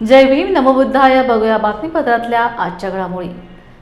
जय भीम नमबुद्धाय. बघूया बातमीपत्रातल्या आजच्या घडामोडी.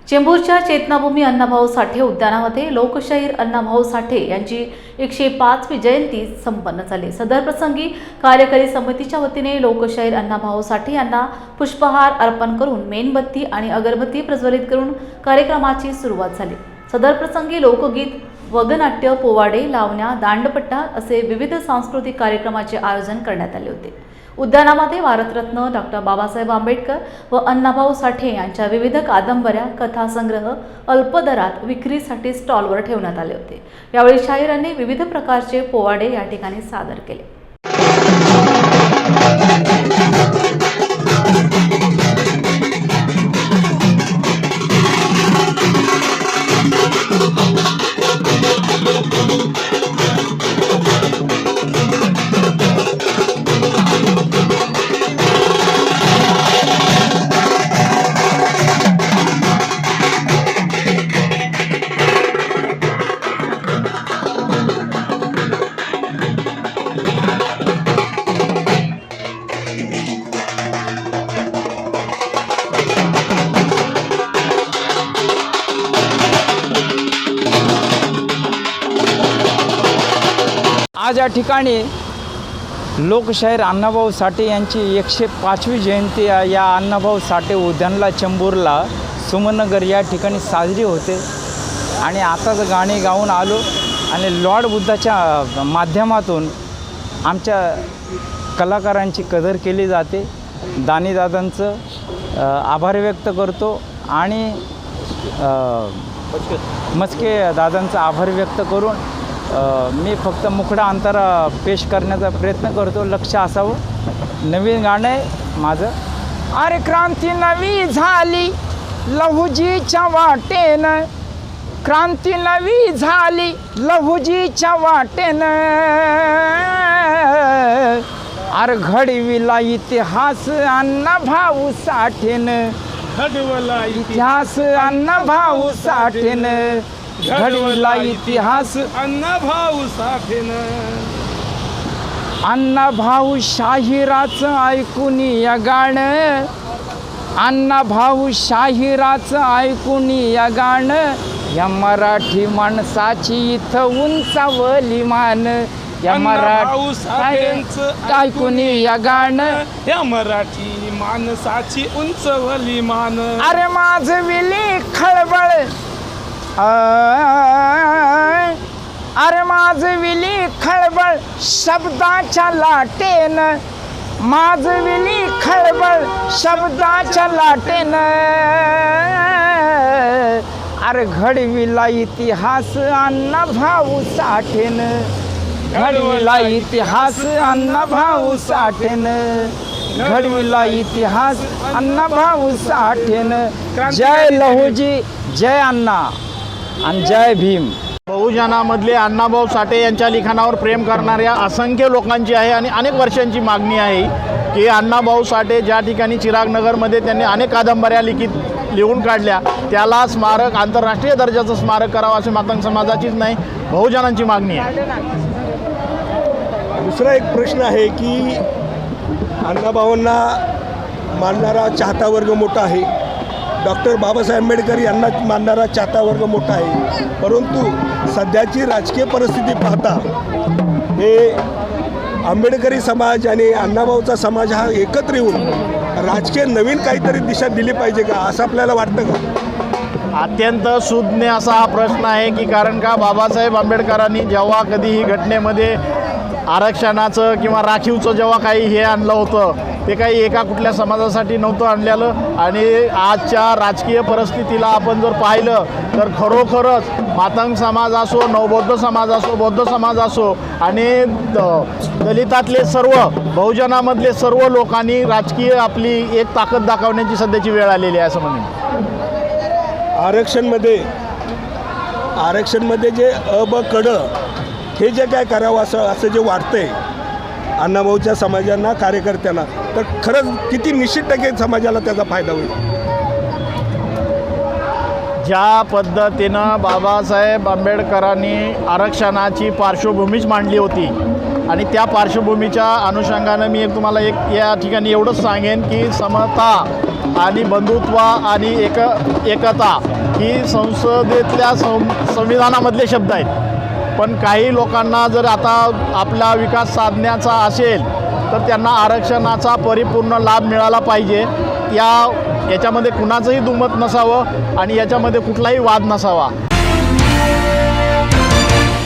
चेंबूरच्या चेतनाभूमी अण्णाभाऊ साठे उद्यानामध्ये लोकशाहीर अण्णाभाऊ साठे यांची एकशे पाचवी जयंती संपन्न झाली. सदर प्रसंगी कार्यकारी समितीच्या वतीने लोकशाहीर अण्णाभाऊ साठे यांना पुष्पहार अर्पण करून मेणबत्ती आणि अगरबत्ती प्रज्वलित करून कार्यक्रमाची सुरुवात झाली. सदर प्रसंगी लोकगीत वगनाट्य पोवाडे लावण्या दांडपट्टा असे विविध सांस्कृतिक कार्यक्रमाचे आयोजन करण्यात आले होते. उद्यानामध्ये भारतरत्न डॉक्टर बाबासाहेब आंबेडकर व अण्णाभाऊ साठे यांच्या विविध कादंबऱ्या कथासंग्रह अल्पदरात विक्रीसाठी स्टॉलवर ठेवण्यात आले होते. यावेळी शाहिरांनी विविध प्रकारचे पोवाडे या ठिकाणी सादर केले. आज या ठिकाणी लोकशाहीर अण्णाभाऊ साठे यांची एकशे पाचवी जयंती या- अण्णाभाऊ साठे उद्यानला चेंबूरला सुमनगर या ठिकाणी साजरी होते. आणि आताच गाणी गाऊन आलो आणि लॉर्ड बुद्धाच्या माध्यमातून आमच्या कलाकारांची कदर केली जाते. दानीदादांचं आभार व्यक्त करतो आणि मस्के दादांचा आभार व्यक्त करून मी फक्त मुकडा अंतर पेश करण्याचा प्रयत्न करतो. लक्ष असावं. नवीन गाणं आहे माझं. अरे क्रांती नवी झाली लहुजीच्या वाटेनं. क्रांती नवी झाली लहुजीच्या वाटेनं. अरे घडविला इतिहास अण्णा भाऊ साठेनं. घडवला इतिहास अण्णा भाऊ साठेनं. घडविला इतिहास. अण्णा भाऊ साठेन अण्णा भाऊ शाहिराचं ऐकून या गाणं. अण्णा भाऊ शाहिराचं ऐकून या गाणं. या मराठी माणसाची इथं उंचावली मान. या मराठी ऐकून या गाणं. या मराठी माणसाची उंचवली मान. अरे माझ विली खळबळ. अरे माजविली खळबळ शब्दाच्या लाटेन. माजविली खळबळ शब्दाच्या लाटेन. अरे घडविला इतिहास अण्णा भाऊ साठेन. घडविला इतिहास अण्णा भाऊ साठेन. घडविला इतिहास अण्णा भाऊ साठेन. जय लहुजी जय अण्णा. आणि जय भीम. बहुजनामधले अण्णाभाऊ साठे यांच्या लिखाणावर प्रेम करणाऱ्या असंख्य लोकांची आहे आणि अनेक वर्षांची मागणी आहे की अण्णाभाऊ साठे ज्या ठिकाणी चिरागनगरमध्ये त्यांनी अनेक कादंबऱ्या लिखित लिहून काढल्या त्याला स्मारक आंतरराष्ट्रीय दर्जाचं स्मारक करावं अशी मातंग समाजाचीच नाही बहुजनांची मागणी आहे. दुसरा एक प्रश्न आहे की अण्णाभावांना मानणारा चाहता वर्ग मोठा आहे. डॉक्टर बाबासाहेब आंबेडकर यांना मानणारा चाहता वर्ग मोठा आहे. परंतु सध्याची राजकीय परिस्थिती पाहता हे आंबेडकरी समाज आणि अण्णाभाऊचा समाज हा एकत्र येऊन राजकीय नवीन काहीतरी दिशा दिली पाहिजे का असं आपल्याला वाटतं का? अत्यंत सुज्ञ असा हा प्रश्न आहे की कारण का बाबासाहेब आंबेडकरांनी जेव्हा कधीही घटनेमध्ये आरक्षणाचं किंवा राखीवचं जेव्हा काही हे आणलं होतं ते काही एका कुठल्या समाजासाठी नव्हतं आणलेलं. आणि आजच्या राजकीय परिस्थितीला आपण जर पाहिलं तर खरोखरच मातंग समाज असो नवबौद्ध समाज असो बौद्ध समाज असो आणि दलितातले सर्व बहुजनामधले सर्व लोकांनी राजकीय आपली एक ताकद दाखवण्याची सध्याची वेळ आलेली आहे असं म्हणेन. आरक्षणमध्ये आरक्षणमध्ये जे अब कडं हे जे काय करावं असं असं जे वाटतंय अण्णाभाऊच्या समाजांना कार्यकर्त्यांना तर खरंच किती निश्चित टक्के समाजाला त्याचा फायदा होईल. ज्या पद्धतीनं बाबासाहेब आंबेडकरांनी आरक्षणाची पार्श्वभूमीच मांडली होती आणि त्या पार्श्वभूमीच्या अनुषंगानं मी एक तुम्हाला एक या ठिकाणी एवढंच सांगेन की समता आणि बंधुत्व आणि एक एकता ही संसदेतल्या सं संविधानामधले शब्द आहेत. पण काही लोकांना जर आता आपला विकास साधण्याचा असेल तर त्यांना आरक्षणाचा परिपूर्ण लाभ मिळाला पाहिजे. या याच्यामध्ये कुणाचंही दुमत नसावं आणि याच्यामध्ये कुठलाही वाद नसावा.